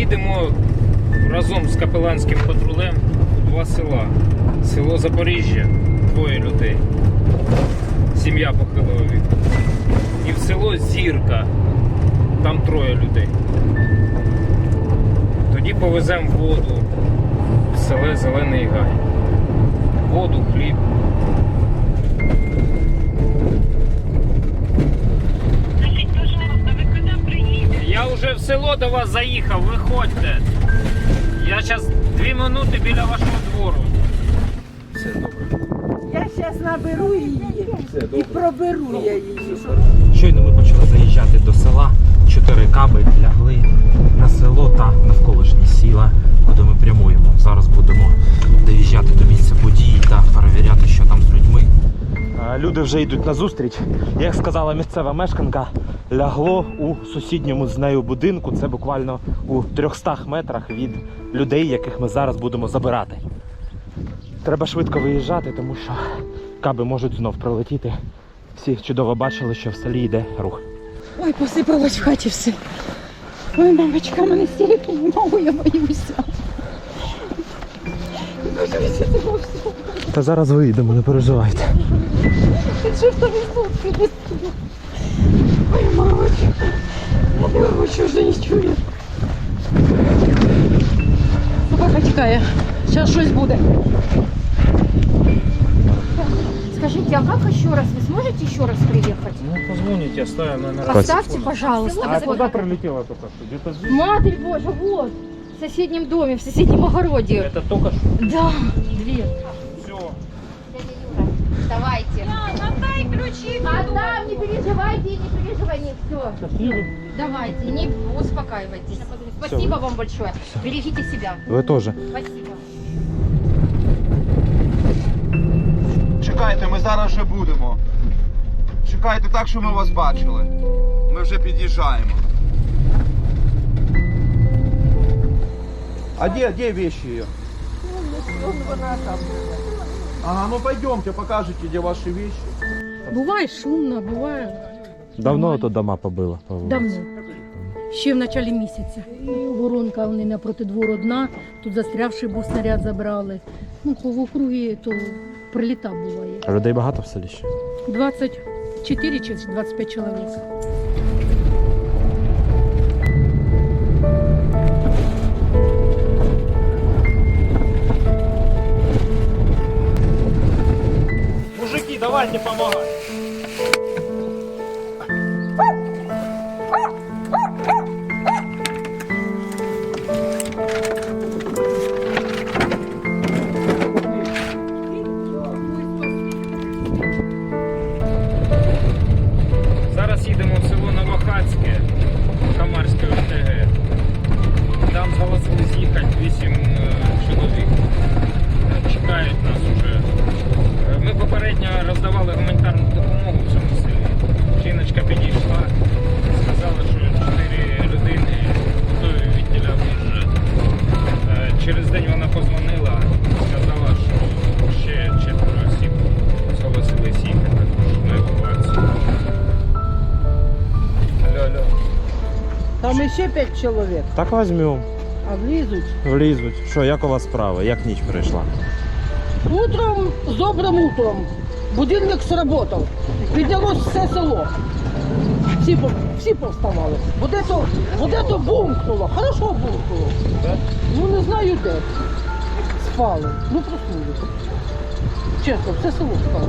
Їдемо разом з капеланським патрулем у два села. Село Запоріжжя, двоє людей. Сім'я похилого віку. І в село Зірка, там троє людей. Тоді повеземо воду в селе Зелений Гай. Воду, хліб. Вже в село до вас заїхав, виходьте. Я зараз дві минути біля вашого двору. Все добре. Я зараз наберу її і проберу я її. Щойно ми почали заїжджати до села. Чотири каби лягли на село та навколишні сіла, куди ми прямуємо. Зараз будемо доїжджати до місця події та перевіряти, що там з людьми. Люди вже йдуть на зустріч. Як сказала місцева мешканка, лягло у сусідньому з нею будинку. Це буквально у 300 метрах від людей, яких ми зараз будемо забирати. Треба швидко виїжджати, тому що каби можуть знов прилетіти. Всі чудово бачили, що в селі йде рух. Ой, посипалось в хаті все. Ой, мамочка, мене стільки мову, я боюся. Боюся цього всього. Та зараз виїдемо, не переживайте. Ти чортові сутки хочу вже не чую. Собака тікає. Зараз щось буде. Скажите, а как еще раз? Вы сможете еще раз приехать? Ну, позвоните, оставим номер. Поставьте, пожалуйста. А куда прилетела только что? Где-то здесь? Матерь Божья, вот. В соседнем доме, в соседнем огороде. Это только что. Да, две. Все. Давайте Отдай ключі. Отдам, не переживайте, не переживайте, все. Давайте, не успокаивайтесь. Спасибо вам большое. Берегите себя. Ви теж. Спасибо. Чекайте, ми зараз вже будемо. Чекайте так, що ми вас бачили. Ми вже під'їжджаємо. А где, где вещи ее? Ага, ну пойдемте, покажете, где ваши вещи. Буває шумно, буває Давно то дома побило. по давно. Ще в началі місяця. Воронка вони напроти двору одна, тут застрявший був снаряд забрали. Ну, по округі то приліта буває. А людей багато в селі ще? 24 чи 25 чоловік. Мужики, давайте помогать. Там ще п'ять чоловік, Так візьмемо. а влізуть. Влізуть. Що, як у вас справа? Як ніч прийшла? Утром, з добрим утром, будильник сработав. Піднялось все село. Всі, всі повставали. Буде то, буде то бумкнуло, хорошо бумкнуло. Ну не знаю де. Спали. Ну проснулися. Чесно, все село спало.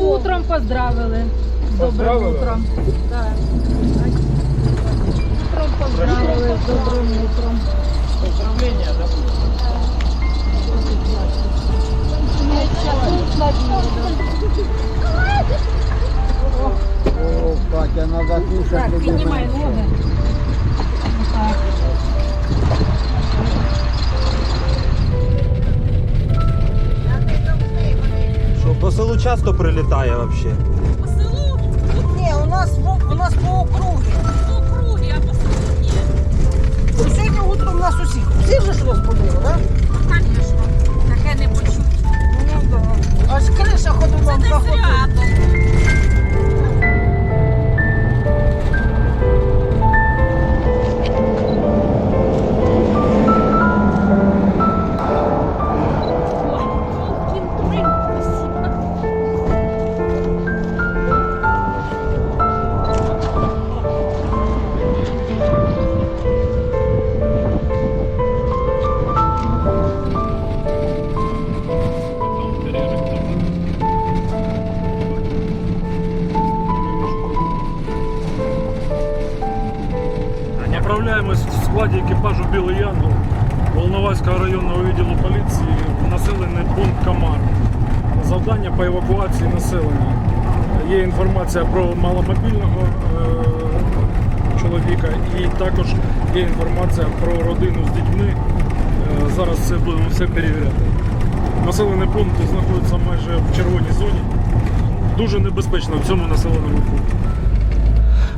Утром поздравили. З добрим Поздравили? утром. Утром поздравили з добрим утром. Поздравления, да? О, Катя, надо кушать. Так, піднімай ноги. Так. Селу часто прилітає взагалі? Ні, у нас, у нас по округі. По округі, а по селу ні. Сьогодні утром нас усіх. Всі же ж розбудили, складі екіпажу Білий Янгол Волноваського районного відділу поліції населений пункт Камар. Завдання по евакуації населення. Є інформація про маломобільного е, чоловіка і також є інформація про родину з дітьми. Е, Зараз це будемо все перевіряти. Населений пункт знаходиться майже в червоній зоні. Дуже небезпечно в цьому населеному пункті.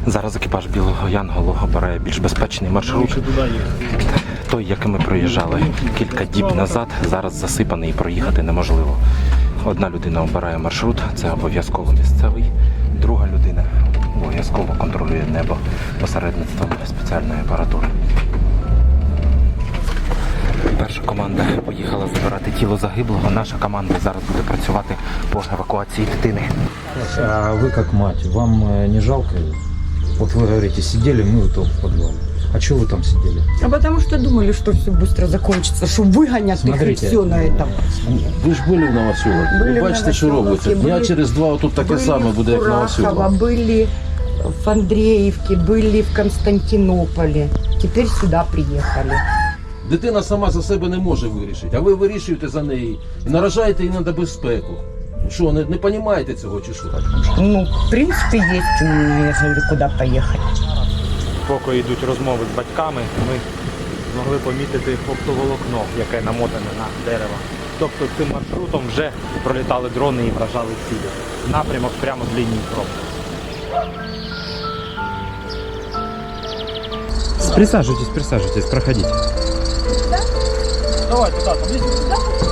Зараз екіпаж білого янголу обирає більш безпечний маршрут. Той, яким ми проїжджали кілька діб назад, зараз засипаний і проїхати неможливо. Одна людина обирає маршрут, це обов'язково місцевий. Друга людина обов'язково контролює небо посередництвом спеціальної апаратури. Перша команда поїхала забирати тіло загиблого. Наша команда зараз буде працювати по евакуації дитини. А вы как мать, вам э, не жалко? Вот вы говорите, сидели мы в том подвале. А что вы там сидели? А потому что думали, что все быстро закончится, что выгонят их и Смотрите. все на этом. Ви ж були в Новоселовці. Були Ви в бачите, що Новоселовці, робиться. Дня були- через два тут таке были саме в буде, як Курахово, Новоселово. были в Андреевке, были в Константинополе. Теперь сюда приехали. Дитина сама за себе не може вирішити, а ви вирішуєте за неї і наражаєте її на безпеку. Що, не, не розумієте цього чи що? Ну, в принципе, есть у меня, я говорю, куда поехать. Поки йдуть розмови з батьками, ми змогли помітити оптоволокно, яке намотане на дерево. Тобто цим маршрутом вже пролітали дрони і вражали цілі. Напрямок прямо з лінії фронту. Присаживайтесь, присаживайтесь, проходите. Давайте, да, там